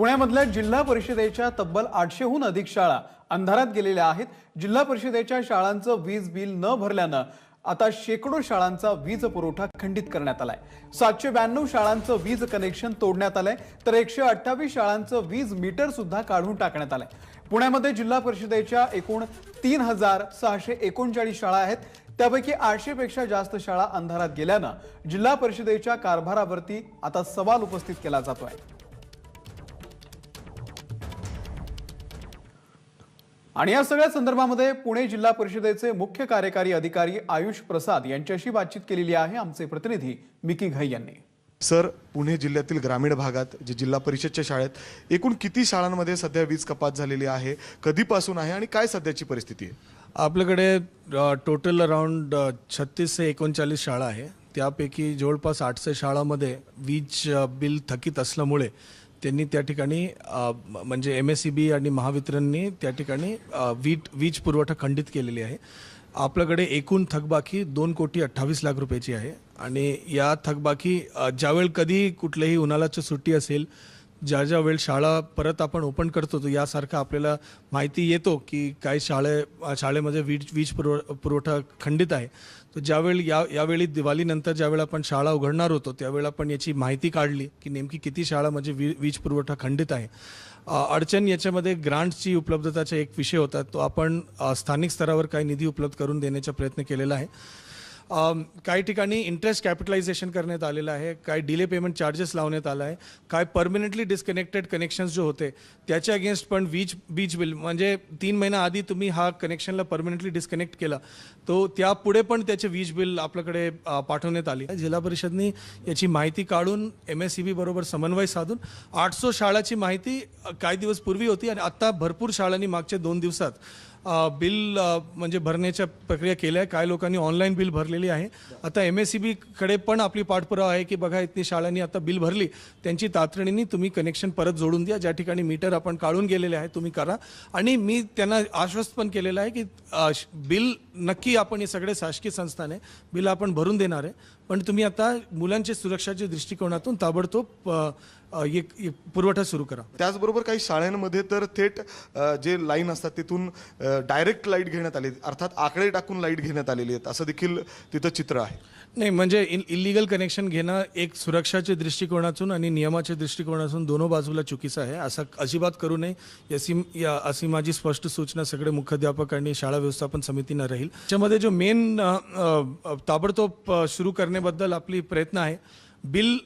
पुण्यामधल्या जिल्हा परिषदेच्या तब्बल आठशेहून अधिक शाळा अंधारात गेलेल्या आहेत. जिल्हा परिषदेच्या शाळांचं वीज बिल न भरल्यानं आता शेकडो शाळांचा वीज पुरवठा खंडित करण्यात आलाय. सातशे ब्याण्णव शाळांचं वीज कनेक्शन तोडण्यात आलंय. तर एकशे अठ्ठावीस शाळांचं वीज मीटर सुद्धा काढून टाकण्यात आलंय. पुण्यामध्ये जिल्हा परिषदेच्या एकूण तीन हजार सहाशे एकोणचाळीस शाळा आहेत. त्यापैकी आठशे पेक्षा जास्त शाळा अंधारात गेल्यानं जिल्हा परिषदेच्या कारभारावरती आता सवाल उपस्थित केला जातोय. आणि या सगळ्या संदर्भामध्ये पुणे जिल्हा परिषदेचे मुख्य कार्यकारी अधिकारी आयुष प्रसाद यांच्याशी बातचीत केलेली आहे आमचे प्रतिनिधी मिकी घई यांनी. सर पुणे जिल्ह्यातील ग्रामीण भागात जे जिल्हा परिषदच्या शाळेत एकूण किती शाळांमध्ये सध्या वीज कपात झालेली आहे कधीपासून आहे आणि काय सध्याची परिस्थिती आहे? आपल्याकडे टोटल अराउंड छत्तीस ते एकोणचाळीस शाळा आहे. त्यापैकी जवळपास आठशे शाळामध्ये वीज बिल थकीत असल्यामुळे त्यांनी त्या ठिकाणी म्हणजे एम एस सी बी आणि महावितरणने त्या ठिकाणी वीट वीज पुरवठा खंडित केलेली आहे. आपल्याकडे एकूण थकबाकी दोन कोटी अठ्ठावीस लाख रुपयाची आहे. आणि या थकबाकी ज्यावेळी कधी कुठल्याही उन्हाळ्याची सुट्टी असेल ज्या ज्या वेळ शाळा परत आपण ओपन करतो तो यासारखं आपल्याला माहिती येतो की काही शाळे शाळेमध्ये वीज वीज पुरव पुरवठा खंडित आहे. तर ज्यावेळी या यावेळी दिवाळीनंतर ज्यावेळी आपण शाळा उघडणार होतो त्यावेळी आपण याची माहिती काढली की नेमकी किती शाळा म्हणजे वी वीज पुरवठा खंडित आहे. अडचण याच्यामध्ये ग्रांट्सची उपलब्धताचा एक विषय होता तो आपण स्थानिक स्तरावर काही निधी उपलब्ध करून देण्याचा प्रयत्न केलेला आहे. काही ठिकाणी इंटरेस्ट कॅपिटलायझेशन करण्यात आलेलं आहे काही डिले पेमेंट चार्जेस लावण्यात आला आहे काय परमनंटली डिस्कनेक्टेड कनेक्शन्स जो होते त्याच्या अगेन्स्ट पण वीज वीज बिल म्हणजे तीन महिना आधी तुम्ही हा कनेक्शनला परमनंटली डिस्कनेक्ट केला तो त्यापुढे पण त्याचे वीज बिल आपल्याकडे पाठवण्यात आली. जिल्हा परिषदनी याची माहिती काढून एम एस सी बी बरोबर समन्वय साधून आठसो शाळाची माहिती काही दिवस पूर्वी होती आणि आत्ता भरपूर शाळांनी मागच्या दोन दिवसात बिल म्हणजे भरण्याच्या प्रक्रिया केल्या. आहे काय लोकांनी ऑनलाईन बिल भरलेली आहे. आता एम एस सी बीकडे पण आपली पाठपुरावा आहे की बघा इतनी शाळांनी आता बिल भरली. त्यांची तातडीने तुम्ही कनेक्शन परत जोडून द्या. ज्या ठिकाणी मीटर आपण काढून गेलेले आहे तुम्ही करा. आणि मी त्यांना आश्वस्त पण केलेलं आहे की बिल नक्की आपण हे सगळे शासकीय संस्थाने बिल आपण भरून देणार आहे. पण तुम्ही आता मुलांच्या सुरक्षाच्या दृष्टिकोनातून ताबडतोब एक- पुरवठा सुरू करा. त्याचबरोबर काही शाळांमध्ये तर थेट जे लाईन असतात तिथून डायरेक्ट लाइट घेण्यात आली अर्थात आकडे टाकून लाइट घेण्यात आलेली आहेत असं देखील तिथं चित्र आहे. नाही म्हणजे इन इलिगल कनेक्शन घेणं एक सुरक्षाच्या दृष्टिकोनातून आणि नियमाच्या दृष्टिकोनातून दोनो बाजूला चुकीचं आहे असं अजिबात करू नये. याची या अशी माझी स्पष्ट सूचना सगळे मुख्याध्यापक आणि शाळा व्यवस्थापन समितीनं राहील. त्याच्यामध्ये जो मेन ताबडतोब सुरू करण्याबद्दल आपली प्रयत्न आहे. बिल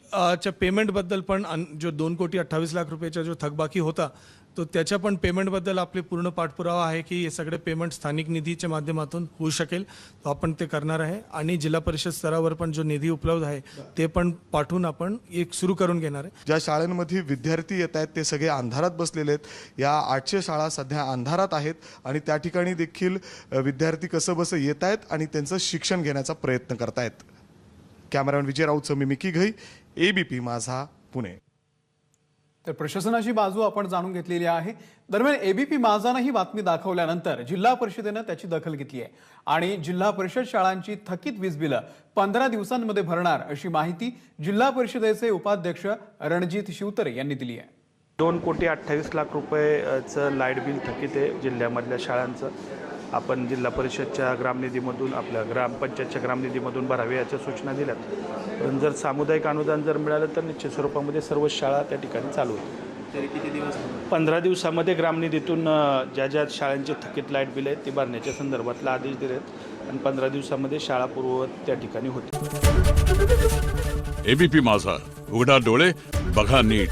च्या पेमेंटबद्दल पण अन- जो दोन कोटी अठ्ठावीस लाख रुपयाचा जो थकबाकी होता तो त्याच्या पण पेमेंटबद्दल आपले पूर्ण पाठपुरावा आहे की हे सगळे पेमेंट स्थानिक निधीच्या माध्यमातून होऊ शकेल तो आपण ते करणार आहे. आणि जिल्हा परिषद स्तरावर पण जो निधी उपलब्ध आहे ते पण पाठवून आपण एक सुरू करून घेणार आहे. ज्या शाळांमध्ये विद्यार्थी येत आहेत ते सगळे अंधारात बसलेले आहेत. या आठशे शाळा सध्या अंधारात आहेत आणि त्या ठिकाणी देखील विद्यार्थी कसं बसं येत आहेत आणि त्यांचं शिक्षण घेण्याचा प्रयत्न करतायत. कॅमेरामॅन विजय राऊतचं मी मिकी घई एबीपी माझा पुणे. तर प्रशासनाची बाजू आपण जाणून घेतलेली आहे. दरम्यान एबीपी माझानं ही बातमी दाखवल्यानंतर जिल्हा परिषदेनं त्याची दखल घेतली आहे. आणि जिल्हा परिषद शाळांची थकीत वीज बिलं पंधरा दिवसांमध्ये भरणार अशी माहिती जिल्हा परिषदेचे उपाध्यक्ष रणजित शिवतरे यांनी दिली आहे. दोन कोटी अठ्ठावीस लाख रुपयेचं लाइट बिल थकीत आहे जिल्ह्यामधल्या शाळांचं. आपण जिल्हा परिषदच्या ग्रामनिधीमधून आपल्या ग्रामपंचायतच्या ग्रामनिधीमधून भरावे याच्या सूचना दिल्यात. पण जर सामुदायिक अनुदान जर मिळालं तर निश्चित स्वरूपामध्ये सर्व शाळा त्या ठिकाणी चालू होतील तरी किती दिवस? पंधरा दिवसामध्ये ग्रामनिधीतून ज्या ज्या शाळांचे थकीत लाइट बिल आहेत ते भरण्याच्या संदर्भातला आदेश दिलेत आणि पंधरा दिवसामध्ये शाळा पूर्ववत त्या ठिकाणी होतील. एबीपी माझा उघडा डोळे बघा नीट.